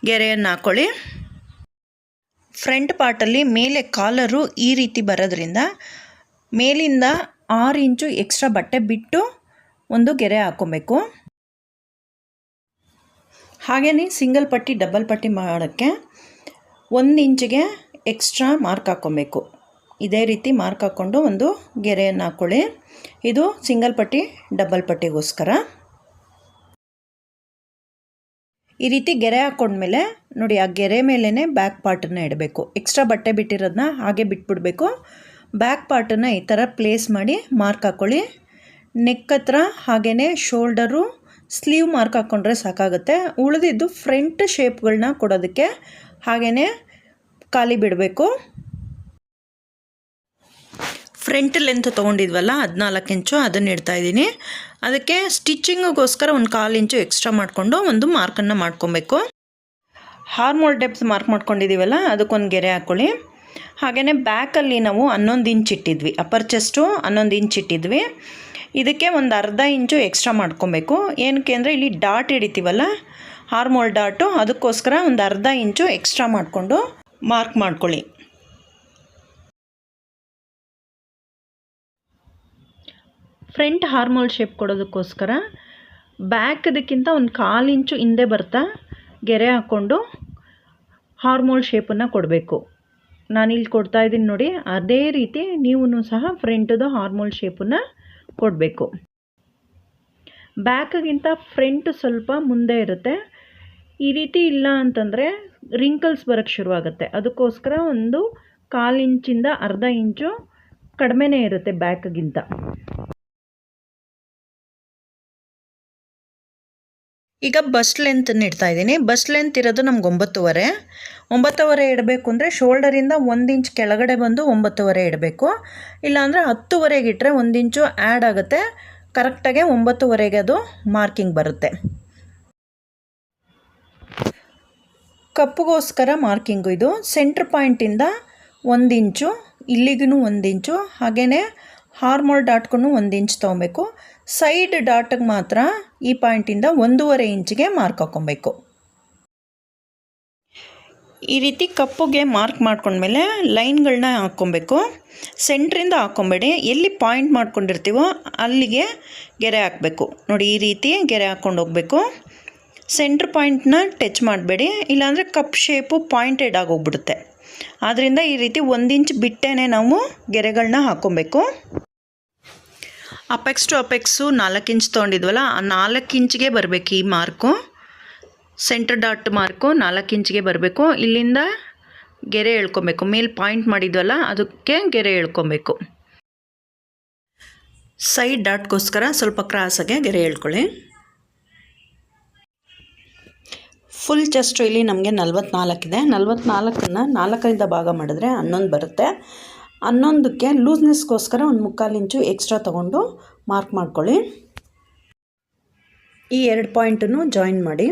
ಗೆರೆಯನ್ನು ಹಾಕ್ಕೊಳ್ಳಿ ಫ್ರಂಟ್ ಪಾರ್ಟಲ್ಲಿ ಮೇಲೆ ಕಾಲರು ಈ ರೀತಿ ಬರೋದ್ರಿಂದ ಮೇಲಿಂದ ಆರು ಇಂಚು ಎಕ್ಸ್ಟ್ರಾ ಬಟ್ಟೆ ಬಿಟ್ಟು ಒಂದು ಗೆರೆ ಹಾಕ್ಕೊಬೇಕು. ಹಾಗೆಯೇ ಸಿಂಗಲ್ ಪಟ್ಟಿ, ಡಬಲ್ ಪಟ್ಟಿ ಮಾಡೋಕ್ಕೆ ಒಂದು ಇಂಚಿಗೆ ಎಕ್ಸ್ಟ್ರಾ ಮಾರ್ಕ್ ಹಾಕ್ಕೊಬೇಕು. ಇದೇ ರೀತಿ ಮಾರ್ಕ್ ಹಾಕ್ಕೊಂಡು ಒಂದು ಗೆರೆಯನ್ನು ಹಾಕ್ಕೊಳ್ಳಿ. ಇದು ಸಿಂಗಲ್ ಪಟ್ಟಿ, ಡಬಲ್ ಪಟ್ಟಿಗೋಸ್ಕರ. ಈ ರೀತಿ ಗೆರೆ ಹಾಕ್ಕೊಂಡ್ಮೇಲೆ ನೋಡಿ, ಆ ಗೆರೆ ಮೇಲೇ ಬ್ಯಾಕ್ ಪಾರ್ಟನ್ನು ಇಡಬೇಕು. ಎಕ್ಸ್ಟ್ರಾ ಬಟ್ಟೆ ಬಿಟ್ಟಿರೋದನ್ನ ಹಾಗೆ ಬಿಟ್ಬಿಡಬೇಕು. ಬ್ಯಾಕ್ ಪಾರ್ಟನ್ನು ಈ ಥರ ಪ್ಲೇಸ್ ಮಾಡಿ ಮಾರ್ಕ್ ಹಾಕ್ಕೊಳ್ಳಿ ನೆಕ್ ಹತ್ರ ಹಾಗೆಯೇ ಶೋಲ್ಡರು ಸ್ಲೀವ್ ಮಾರ್ಕ್ ಹಾಕ್ಕೊಂಡ್ರೆ ಸಾಕಾಗುತ್ತೆ. ಉಳಿದಿದ್ದು ಫ್ರಂಟ್ ಶೇಪ್ಗಳನ್ನ ಕೊಡೋದಕ್ಕೆ ಹಾಗೆಯೇ ಖಾಲಿ ಬಿಡಬೇಕು. ಫ್ರಂಟ್ ಲೆಂತ್ ತೊಗೊಂಡಿದ್ವಲ್ಲ, ಹದಿನಾಲ್ಕು ಇಂಚು ಅದನ್ನು ಇಡ್ತಾ ಇದ್ದೀನಿ. ಅದಕ್ಕೆ ಸ್ಟಿಚ್ಚಿಂಗಿಗೋಸ್ಕರ ಒಂದು ಕಾಲು ಇಂಚು ಎಕ್ಸ್ಟ್ರಾ ಮಾಡಿಕೊಂಡು ಒಂದು ಮಾರ್ಕನ್ನು ಮಾಡ್ಕೊಬೇಕು. ಹಾರ್ಮೋಲ್ ಡೆಪ್ತ್ ಮಾರ್ಕ್ ಮಾಡ್ಕೊಂಡಿದ್ದೀವಲ್ಲ ಅದಕ್ಕೊಂದು ಗೆರೆ ಹಾಕ್ಕೊಳ್ಳಿ ಹಾಗೆಯೇ ಬ್ಯಾಕಲ್ಲಿ ನಾವು ಹನ್ನೊಂದು ಇಂಚ್ ಇಟ್ಟಿದ್ವಿ ಅಪ್ಪರ್ ಚೆಸ್ಟು ಹನ್ನೊಂದು ಇಂಚ್ ಇಟ್ಟಿದ್ವಿ. ಇದಕ್ಕೆ ಒಂದು ಅರ್ಧ ಇಂಚು ಎಕ್ಸ್ಟ್ರಾ ಮಾಡ್ಕೊಬೇಕು. ಏನಕ್ಕೆ ಅಂದರೆ ಇಲ್ಲಿ ಡಾಟ್ ಹಿಡಿತೀವಲ್ಲ ಹಾರ್ಮೋಲ್ ಡಾಟು, ಅದಕ್ಕೋಸ್ಕರ ಒಂದು ಅರ್ಧ ಇಂಚು ಎಕ್ಸ್ಟ್ರಾ ಮಾಡಿಕೊಂಡು ಮಾರ್ಕ್ ಮಾಡ್ಕೊಳ್ಳಿ. ಫ್ರಂಟ್ ಹಾರ್ಮೋಲ್ ಶೇಪ್ ಕೊಡೋದಕ್ಕೋಸ್ಕರ ಬ್ಯಾಕ್ದಕ್ಕಿಂತ ಒಂದು ಕಾಲು ಇಂಚು ಹಿಂದೆ ಬರ್ತಾ ಗೆರೆ ಹಾಕ್ಕೊಂಡು ಹಾರ್ಮೋಲ್ ಶೇಪನ್ನು ಕೊಡಬೇಕು. ನಾನಿಲ್ಲಿ ಕೊಡ್ತಾ ಇದ್ದೀನಿ ನೋಡಿ, ಅದೇ ರೀತಿ ನೀವು ಸಹ ಫ್ರಂಟದು ಹಾರ್ಮೋಲ್ ಶೇಪನ್ನು ಕೊಡಬೇಕು. ಬ್ಯಾಕ್ಗಿಂತ ಫ್ರಂಟ್ ಸ್ವಲ್ಪ ಮುಂದೆ ಇರುತ್ತೆ. ಈ ರೀತಿ ಇಲ್ಲ ಅಂತಂದರೆ ರಿಂಕಲ್ಸ್ ಬರೋಕ್ಕೆ ಶುರುವಾಗುತ್ತೆ. ಅದಕ್ಕೋಸ್ಕರ ಒಂದು ಕಾಲು ಇಂಚಿಂದ ಅರ್ಧ ಇಂಚು ಕಡಿಮೆನೇ ಇರುತ್ತೆ ಬ್ಯಾಕ್ಗಿಂತ. ಈಗ ಬಸ್ ಲೆಂತ್ ಇಡ್ತಾ ಇದ್ದೀನಿ. ಬಸ್ ಲೆಂತ್ ಇರೋದು ನಮ್ಗೆ ಒಂಬತ್ತುವರೆ. ಒಂಬತ್ತುವರೆ ಇಡಬೇಕು ಅಂದರೆ ಶೋಲ್ಡರಿಂದ ಒಂದು ಇಂಚ್ ಕೆಳಗಡೆ ಬಂದು ಒಂಬತ್ತುವರೆ ಇಡಬೇಕು. ಇಲ್ಲಾಂದರೆ ಹತ್ತುವರೆಗೆ ಇಟ್ಟರೆ ಒಂದು ಇಂಚು ಆ್ಯಡ್ ಆಗುತ್ತೆ. ಕರೆಕ್ಟಾಗೆ ಒಂಬತ್ತುವರೆಗೆ ಅದು ಮಾರ್ಕಿಂಗ್ ಬರುತ್ತೆ. ಕಪ್ಪುಗೋಸ್ಕರ ಮಾರ್ಕಿಂಗು ಇದು. ಸೆಂಟ್ರ್ ಪಾಯಿಂಟಿಂದ ಒಂದು ಇಂಚು ಇಲ್ಲಿಗೂ ಒಂದು ಇಂಚು ಹಾಗೆಯೇ ಹಾರ್ಮೋಲ್ ಡಾಟ್ಗೂ ಒಂದು ಇಂಚ್ ತೊಗೊಬೇಕು. ಸೈಡ್ ಡಾಟಿಗೆ ಮಾತ್ರ ಈ ಪಾಯಿಂಟಿಂದ ಒಂದೂವರೆ ಇಂಚಿಗೆ ಮಾರ್ಕ್ ಹಾಕ್ಕೊಬೇಕು. ಈ ರೀತಿ ಕಪ್ಪುಗೆ ಮಾರ್ಕ್ ಮಾಡ್ಕೊಂಡ್ಮೇಲೆ ಲೈನ್ಗಳನ್ನ ಹಾಕ್ಕೊಬೇಕು. ಸೆಂಟ್ರಿಂದ ಹಾಕ್ಕೊಬೇಡಿ. ಎಲ್ಲಿ ಪಾಯಿಂಟ್ ಮಾಡ್ಕೊಂಡಿರ್ತೀವೋ ಅಲ್ಲಿಗೆ ಗೆರೆ ಹಾಕಬೇಕು. ನೋಡಿ, ಈ ರೀತಿ ಗೆರೆ ಹಾಕ್ಕೊಂಡು ಹೋಗಬೇಕು. ಸೆಂಟ್ರ್ ಪಾಯಿಂಟ್ನ ಟಚ್ ಮಾಡಬೇಡಿ. ಇಲ್ಲಾಂದರೆ ಕಪ್ ಶೇಪು ಪಾಯಿಂಟೆಡ್ ಆಗೋಗ್ಬಿಡುತ್ತೆ. ಆದ್ದರಿಂದ ಈ ರೀತಿ ಒಂದು ಇಂಚ್ ಬಿಟ್ಟೇ ನಾವು ಗೆರೆಗಳನ್ನ ಹಾಕ್ಕೊಬೇಕು. ಅಪೆಕ್ಸ್ ಟು ಅಪೆಕ್ಸು ನಾಲ್ಕು ಇಂಚ್ ತೊಗೊಂಡಿದ್ವಲ್ಲ, ಆ ನಾಲ್ಕು ಇಂಚ್ಗೆ ಬರಬೇಕು ಈ ಮಾರ್ಕು ಸೆಂಟರ್ ಡಾಟ್ ಮಾರ್ಕು ನಾಲ್ಕು ಇಂಚಿಗೆ ಬರಬೇಕು. ಇಲ್ಲಿಂದ ಗೆರೆ ಎಳ್ಕೊಬೇಕು. ಮೇಲೆ ಪಾಯಿಂಟ್ ಮಾಡಿದ್ವಲ್ಲ, ಅದಕ್ಕೆ ಗೆರೆ ಎಳ್ಕೊಬೇಕು. ಸೈಡ್ ಡಾಟ್ಗೋಸ್ಕರ ಸ್ವಲ್ಪ ಕ್ರಾಸಾಗೆ ಗೆರೆ ಎಳ್ಕೊಳ್ಳಿ. ಫುಲ್ ಚೆಸ್ಟು ಇಲ್ಲಿ ನಮಗೆ ನಲ್ವತ್ನಾಲ್ಕಿದೆ ನಲ್ವತ್ನಾಲ್ಕನ್ನು ನಾಲ್ಕರಿಂದ ಭಾಗ ಮಾಡಿದ್ರೆ ಹನ್ನೊಂದು ಬರುತ್ತೆ. ಹನ್ನೊಂದಕ್ಕೆ ಲೂಸ್ನೆಸ್ಗೋಸ್ಕರ ಒಂದು ಮುಕ್ಕಾಲು ಇಂಚು ಎಕ್ಸ್ಟ್ರಾ ತೊಗೊಂಡು ಮಾರ್ಕ್ ಮಾಡ್ಕೊಳ್ಳಿ. ಈ ಎರಡು ಪಾಯಿಂಟನ್ನು ಜಾಯಿನ್ ಮಾಡಿ.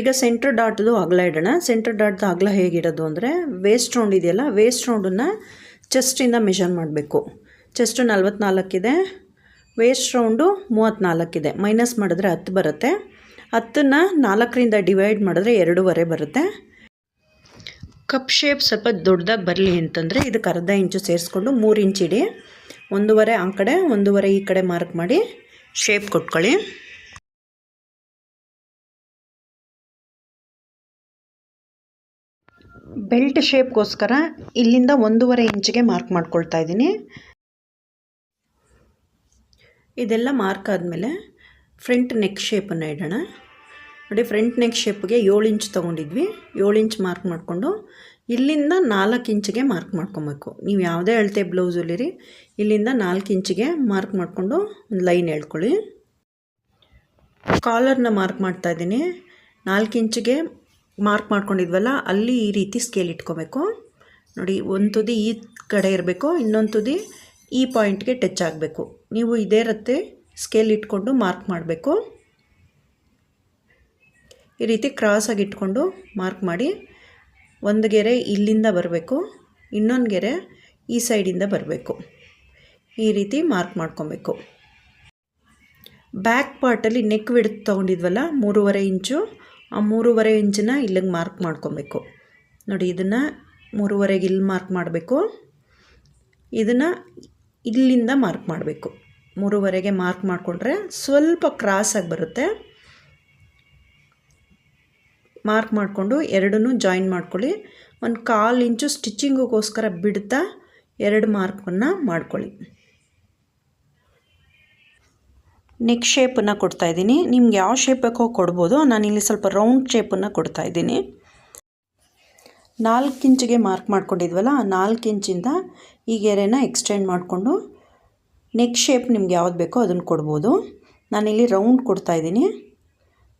ಈಗ ಸೆಂಟ್ರ್ ಡಾಟ್ದು ಅಗಲ ಇಡೋಣ. ಸೆಂಟ್ರ್ ಡಾಟ್ದು ಅಗಲ ಹೇಗಿಡೋದು ಅಂದರೆ ವೇಸ್ಟ್ ರೌಂಡ್ ಇದೆಯಲ್ಲ ವೇಸ್ಟ್ ರೌಂಡನ್ನು ಚೆಸ್ಟಿಂದ ಮೆಷರ್ ಮಾಡಬೇಕು. ಚೆಸ್ಟು ನಲ್ವತ್ನಾಲ್ಕಿದೆ ವೇಸ್ಟ್ ರೌಂಡು ಮೂವತ್ತ್ನಾಲ್ಕಿದೆ ಮೈನಸ್ ಮಾಡಿದ್ರೆ ಹತ್ತು ಬರುತ್ತೆ. ಹತ್ತನ್ನು ನಾಲ್ಕರಿಂದ ಡಿವೈಡ್ ಮಾಡಿದ್ರೆ ಎರಡೂವರೆ ಬರುತ್ತೆ. ಕಪ್ ಶೇಪ್ ಸ್ವಲ್ಪ ದೊಡ್ಡದಾಗಿ ಬರಲಿ ಅಂತಂದರೆ ಇದಕ್ಕೆ ಅರ್ಧ ಇಂಚು ಸೇರಿಸ್ಕೊಂಡು ಮೂರು ಇಂಚ್ ಇಡಿ. ಒಂದೂವರೆ ಆ ಕಡೆ, ಒಂದೂವರೆ ಈ ಕಡೆ ಮಾರ್ಕ್ ಮಾಡಿ ಶೇಪ್ ಕೊಟ್ಕೊಳ್ಳಿ. ಬೆಲ್ಟ್ ಶೇಪ್ಗೋಸ್ಕರ ಇಲ್ಲಿಂದ ಒಂದೂವರೆ ಇಂಚಿಗೆ ಮಾರ್ಕ್ ಮಾಡ್ಕೊಳ್ತಾ ಇದ್ದೀನಿ. ಇದೆಲ್ಲ ಮಾರ್ಕ್ ಆದಮೇಲೆ ಫ್ರಂಟ್ ನೆಕ್ ಶೇಪನ್ನು ಇಡೋಣ. ನೋಡಿ ಫ್ರಂಟ್ ನೆಕ್ ಶೇಪ್ಗೆ ಏಳು ಇಂಚ್ ತೊಗೊಂಡಿದ್ವಿ. ಏಳು ಇಂಚ್ ಮಾರ್ಕ್ ಮಾಡಿಕೊಂಡು ಇಲ್ಲಿಂದ ನಾಲ್ಕು ಇಂಚಿಗೆ ಮಾರ್ಕ್ ಮಾಡ್ಕೊಬೇಕು. ನೀವು ಯಾವುದೇ ಅಳತೆ ಬ್ಲೌಸ್ ಹೊಲಿರಿ ಇಲ್ಲಿಂದ ನಾಲ್ಕು ಇಂಚಿಗೆ ಮಾರ್ಕ್ ಮಾಡಿಕೊಂಡು ಒಂದು ಲೈನ್ ಹೇಳ್ಕೊಳ್ಳಿ ಕಾಲರ್ನ ಮಾರ್ಕ್ ಮಾಡ್ತಾ ಇದ್ದೀನಿ. ನಾಲ್ಕು ಇಂಚಿಗೆ ಮಾರ್ಕ್ ಮಾಡ್ಕೊಂಡಿದ್ವಲ್ಲ, ಅಲ್ಲಿ ಈ ರೀತಿ ಸ್ಕೇಲ್ ಇಟ್ಕೋಬೇಕು. ನೋಡಿ, ಒಂದು ತುದಿ ಈ ಕಡೆ ಇರಬೇಕು, ಇನ್ನೊಂದು ತುದಿ ಈ ಪಾಯಿಂಟ್ಗೆ ಟಚ್ ಆಗಬೇಕು. ನೀವು ಇದೇ ರತ್ತೆ ಸ್ಕೇಲ್ ಇಟ್ಕೊಂಡು ಮಾರ್ಕ್ ಮಾಡಬೇಕು. ಈ ರೀತಿ ಕ್ರಾಸಾಗಿ ಇಟ್ಕೊಂಡು ಮಾರ್ಕ್ ಮಾಡಿ ಒಂದು ಗೆರೆ ಇಲ್ಲಿಂದ ಬರಬೇಕು, ಇನ್ನೊಂದು ಗೆರೆ ಈ ಸೈಡಿಂದ ಬರಬೇಕು. ಈ ರೀತಿ ಮಾರ್ಕ್ ಮಾಡ್ಕೊಬೇಕು. ಬ್ಯಾಕ್ ಪಾರ್ಟಲ್ಲಿ ನೆಕ್ ವಿಡ್ತ್ ತೊಗೊಂಡಿದ್ವಲ್ಲ, ಮೂರುವರೆ ಇಂಚು, ಆ ಮೂರುವರೆ ಇಂಚನ್ನ ಇಲ್ಲಿಗೆ ಮಾರ್ಕ್ ಮಾಡ್ಕೊಬೇಕು. ನೋಡಿ, ಇದನ್ನು ಮೂರುವರೆಗೆ ಇಲ್ಲಿ ಮಾರ್ಕ್ ಮಾಡಬೇಕು, ಇದನ್ನು ಇಲ್ಲಿಂದ ಮಾರ್ಕ್ ಮಾಡಬೇಕು. ಮೂರುವರೆಗೆ ಮಾರ್ಕ್ ಮಾಡಿಕೊಂಡ್ರೆ ಸ್ವಲ್ಪ ಕ್ರಾಸಾಗಿ ಬರುತ್ತೆ. ಮಾರ್ಕ್ ಮಾಡಿಕೊಂಡು ಎರಡನ್ನೂ ಜಾಯಿನ್ ಮಾಡ್ಕೊಳ್ಳಿ. ಒಂದು ಕಾಲು ಇಂಚು ಸ್ಟಿಚ್ಚಿಂಗಿಗೋಸ್ಕರ ಬಿಡ್ತಾ ಎರಡು ಮಾರ್ಕನ್ನು ಮಾಡ್ಕೊಳ್ಳಿ. ನೆಕ್ ಶೇಪನ್ನು ಕೊಡ್ತಾಯಿದ್ದೀನಿ ನಿಮ್ಗೆ ಯಾವ ಶೇಪ್ ಬೇಕೋ ಕೊಡ್ಬೋದು. ನಾನಿಲ್ಲಿ ಸ್ವಲ್ಪ ರೌಂಡ್ ಶೇಪನ್ನು ಕೊಡ್ತಾಯಿದ್ದೀನಿ ನಾಲ್ಕು ಇಂಚಿಗೆ ಮಾರ್ಕ್ ಮಾಡ್ಕೊಂಡಿದ್ವಲ್ಲ, ಆ ನಾಲ್ಕು ಇಂಚಿಂದ ಈ ಗೆರೆನ ಎಕ್ಸ್ಟೆಂಡ್ ಮಾಡಿಕೊಂಡು ನೆಕ್ ಶೇಪ್ ನಿಮ್ಗೆ ಯಾವ್ದು ಬೇಕೋ ಅದನ್ನು ಕೊಡ್ಬೋದು. ನಾನಿಲ್ಲಿ ರೌಂಡ್ ಕೊಡ್ತಾಯಿದ್ದೀನಿ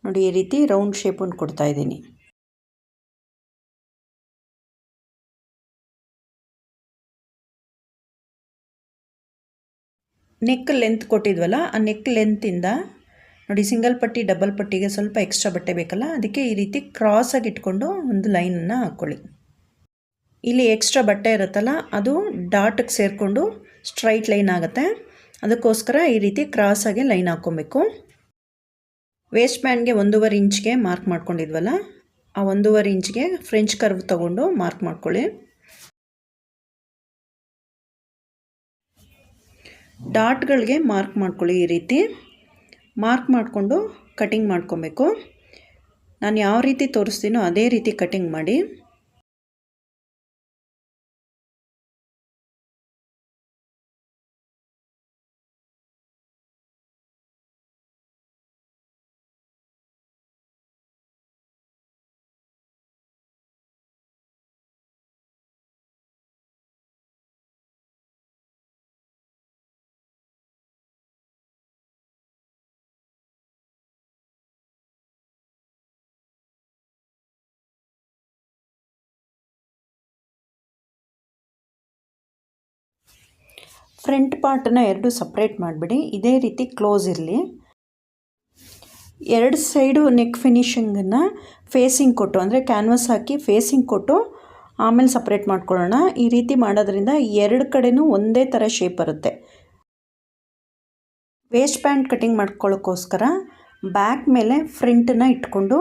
ನೋಡಿ, ಈ ರೀತಿ ರೌಂಡ್ ಶೇಪನ್ನು ಕೊಡ್ತಾಯಿದ್ದೀನಿ ನೆಕ್ ಲೆಂತ್ ಕೊಟ್ಟಿದ್ವಲ್ಲ, ಆ ನೆಕ್ ಲೆಂತಿಂದ ನೋಡಿ ಸಿಂಗಲ್ ಪಟ್ಟಿ ಡಬಲ್ ಪಟ್ಟಿಗೆ ಸ್ವಲ್ಪ ಎಕ್ಸ್ಟ್ರಾ ಬಟ್ಟೆ ಬೇಕಲ್ಲ, ಅದಕ್ಕೆ ಈ ರೀತಿ ಕ್ರಾಸಾಗಿ ಇಟ್ಕೊಂಡು ಒಂದು ಲೈನನ್ನು ಹಾಕ್ಕೊಳ್ಳಿ ಇಲ್ಲಿ ಎಕ್ಸ್ಟ್ರಾ ಬಟ್ಟೆ ಇರುತ್ತಲ್ಲ, ಅದು ಡಾಟಿಗೆ ಸೇರಿಕೊಂಡು ಸ್ಟ್ರೈಟ್ ಲೈನ್ ಆಗುತ್ತೆ. ಅದಕ್ಕೋಸ್ಕರ ಈ ರೀತಿ ಕ್ರಾಸಾಗಿ ಲೈನ್ ಹಾಕ್ಕೊಬೇಕು. ವೇಸ್ಟ್ ಬ್ಯಾಂಡ್ಗೆ ಒಂದೂವರೆ ಇಂಚ್ಗೆ ಮಾರ್ಕ್ ಮಾಡ್ಕೊಂಡಿದ್ವಲ್ಲ, ಆ ಒಂದೂವರೆ ಇಂಚ್ಗೆ ಫ್ರೆಂಚ್ ಕರ್ವ್ ತಗೊಂಡು ಮಾರ್ಕ್ ಮಾಡ್ಕೊಳ್ಳಿ. ಡಾಟ್ಗಳಿಗೆ ಮಾರ್ಕ್ ಮಾಡ್ಕೊಳ್ಳಿ ಈ ರೀತಿ. ಮಾರ್ಕ್ ಮಾಡಿಕೊಂಡು ಕಟಿಂಗ್ ಮಾಡ್ಕೊಬೇಕು. ನಾನು ಯಾವ ರೀತಿ ತೋರಿಸ್ತೀನೋ ಅದೇ ರೀತಿ ಕಟಿಂಗ್ ಮಾಡಿ. ಫ್ರಂಟ್ ಪಾರ್ಟನ್ನು ಎರಡು ಸಪ್ರೇಟ್ ಮಾಡಿಬಿಡಿ. ಇದೇ ರೀತಿ ಕ್ಲೋಸ್ ಇರಲಿ. ಎರಡು ಸೈಡು ನೆಕ್ ಫಿನಿಷಿಂಗನ್ನು ಫೇಸಿಂಗ್ ಕೊಟ್ಟು, ಅಂದರೆ ಕ್ಯಾನ್ವಸ್ ಹಾಕಿ ಫೇಸಿಂಗ್ ಕೊಟ್ಟು ಆಮೇಲೆ ಸಪ್ರೇಟ್ ಮಾಡ್ಕೊಳ್ಳೋಣ. ಈ ರೀತಿ ಮಾಡೋದ್ರಿಂದ ಎರಡು ಕಡೆನೂ ಒಂದೇ ಥರ ಶೇಪ್ ಬರುತ್ತೆ. ವೇಸ್ಟ್ ಪ್ಯಾಂಟ್ ಕಟಿಂಗ್ ಮಾಡ್ಕೊಳ್ಳೋಕ್ಕೋಸ್ಕರ ಬ್ಯಾಕ್ ಮೇಲೆ ಫ್ರಂಟನ್ನು ಇಟ್ಕೊಂಡು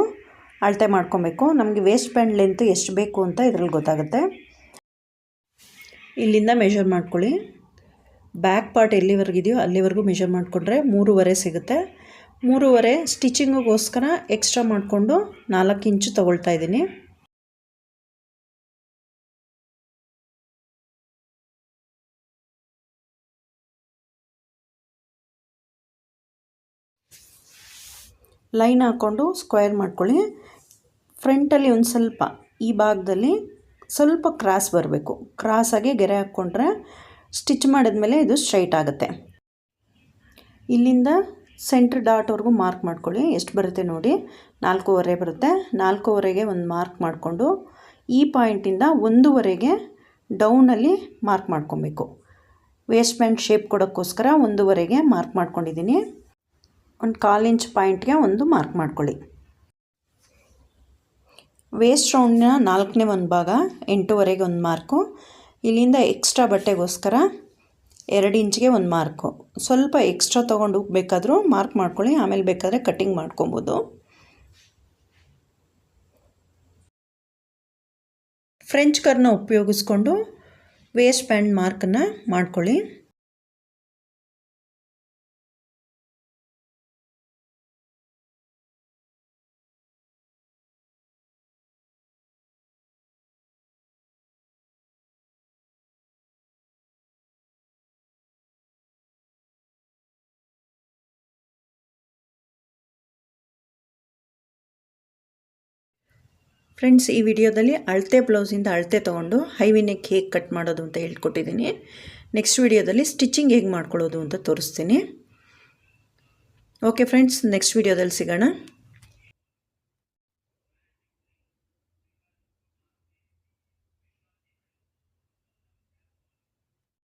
ಅಳತೆ ಮಾಡ್ಕೊಬೇಕು. ನಮಗೆ ವೇಸ್ಟ್ ಪ್ಯಾಂಟ್ ಲೆಂತ್ ಎಷ್ಟು ಬೇಕು ಅಂತ ಇದರಲ್ಲಿ ಗೊತ್ತಾಗುತ್ತೆ. ಇಲ್ಲಿಂದ ಮೆಷರ್ ಮಾಡ್ಕೊಳ್ಳಿ. ಬ್ಯಾಕ್ ಪಾರ್ಟ್ ಎಲ್ಲಿವರೆಗಿದೆಯೋ ಅಲ್ಲಿವರೆಗೂ ಮೆಷರ್ ಮಾಡಿಕೊಂಡ್ರೆ ಮೂರುವರೆ ಸಿಗುತ್ತೆ. ಮೂರುವರೆ ಸ್ಟಿಚಿಂಗಿಗೋಸ್ಕರ ಎಕ್ಸ್ಟ್ರಾ ಮಾಡಿಕೊಂಡು ನಾಲ್ಕು ಇಂಚು ತೊಗೊಳ್ತಾ ಇದ್ದೀನಿ. ಲೈನ್ ಹಾಕ್ಕೊಂಡು ಸ್ಕ್ವೇರ್ ಮಾಡ್ಕೊಳ್ಳಿ. ಫ್ರಂಟಲ್ಲಿ ಒಂದು ಸ್ವಲ್ಪ, ಈ ಭಾಗದಲ್ಲಿ ಸ್ವಲ್ಪ ಕ್ರಾಸ್ ಬರಬೇಕು. ಕ್ರಾಸಾಗಿ ಗೆರೆ ಹಾಕ್ಕೊಂಡ್ರೆ ಸ್ಟಿಚ್ ಮಾಡಿದ್ಮೇಲೆ ಇದು ಸ್ಟ್ರೈಟ್ ಆಗುತ್ತೆ. ಇಲ್ಲಿಂದ ಸೆಂಟ್ರ್ ಡಾಟ್ವರೆಗೂ ಮಾರ್ಕ್ ಮಾಡ್ಕೊಳ್ಳಿ. ಎಷ್ಟು ಬರುತ್ತೆ ನೋಡಿ? ನಾಲ್ಕೂವರೆ ಬರುತ್ತೆ. ನಾಲ್ಕೂವರೆಗೆ ಒಂದು ಮಾರ್ಕ್ ಮಾಡಿಕೊಂಡು ಈ ಪಾಯಿಂಟಿಂದ ಒಂದೂವರೆಗೆ ಡೌನಲ್ಲಿ ಮಾರ್ಕ್ ಮಾಡ್ಕೊಬೇಕು. ವೇಸ್ಟ್ ಪ್ಯಾಂಟ್ ಶೇಪ್ ಕೊಡೋಕ್ಕೋಸ್ಕರ ಒಂದೂವರೆಗೆ ಮಾರ್ಕ್ ಮಾಡ್ಕೊಂಡಿದ್ದೀನಿ. ಒಂದು ಕಾಲು ಇಂಚ್ ಪಾಯಿಂಟ್ಗೆ ಒಂದು ಮಾರ್ಕ್ ಮಾಡ್ಕೊಳ್ಳಿ. ವೇಸ್ಟ್ ರೌಂಡ್ನ ನಾಲ್ಕನೇ ಒಂದು ಭಾಗ, ಎಂಟೂವರೆಗೆ ಒಂದು ಮಾರ್ಕು ಇಲ್ಲಿಂದ ಎಕ್ಸ್ಟ್ರಾ ಬಟ್ಟೆಗೋಸ್ಕರ ಎರಡು ಇಂಚ್ಗೆ ಒಂದು ಮಾರ್ಕು ಸ್ವಲ್ಪ ಎಕ್ಸ್ಟ್ರಾ ತೊಗೊಂಡು ಬೇಕಾದರೂ ಮಾರ್ಕ್ ಮಾಡ್ಕೊಳ್ಳಿ, ಆಮೇಲೆ ಬೇಕಾದರೆ ಕಟ್ಟಿಂಗ್ ಮಾಡ್ಕೊಬೋದು. ಫ್ರೆಂಚ್ ಕರ್ನ ಉಪಯೋಗಿಸ್ಕೊಂಡು ವೇಸ್ಟ್ ಪ್ಯಾಂಡ್ ಮಾರ್ಕನ್ನು ಮಾಡ್ಕೊಳ್ಳಿ. ಫ್ರೆಂಡ್ಸ್ ಈ ವಿಡಿಯೋದಲ್ಲಿ ಅಳತೆ ಬ್ಲೌಸಿಂದ ಅಳತೆ ತೊಗೊಂಡು ಹೈವಿ ನೆಕ್ ಹೇಗೆ ಕಟ್ ಮಾಡೋದು ಅಂತ ಹೇಳ್ಕೊಟ್ಟಿದ್ದೀನಿ. ನೆಕ್ಸ್ಟ್ ವಿಡಿಯೋದಲ್ಲಿ ಸ್ಟಿಚಿಂಗ್ ಹೇಗೆ ಮಾಡ್ಕೊಳ್ಳೋದು ಅಂತ ತೋರಿಸ್ತೀನಿ. ಓಕೆ ಫ್ರೆಂಡ್ಸ್ ನೆಕ್ಸ್ಟ್ ವಿಡಿಯೋದಲ್ಲಿ ಸಿಗೋಣ.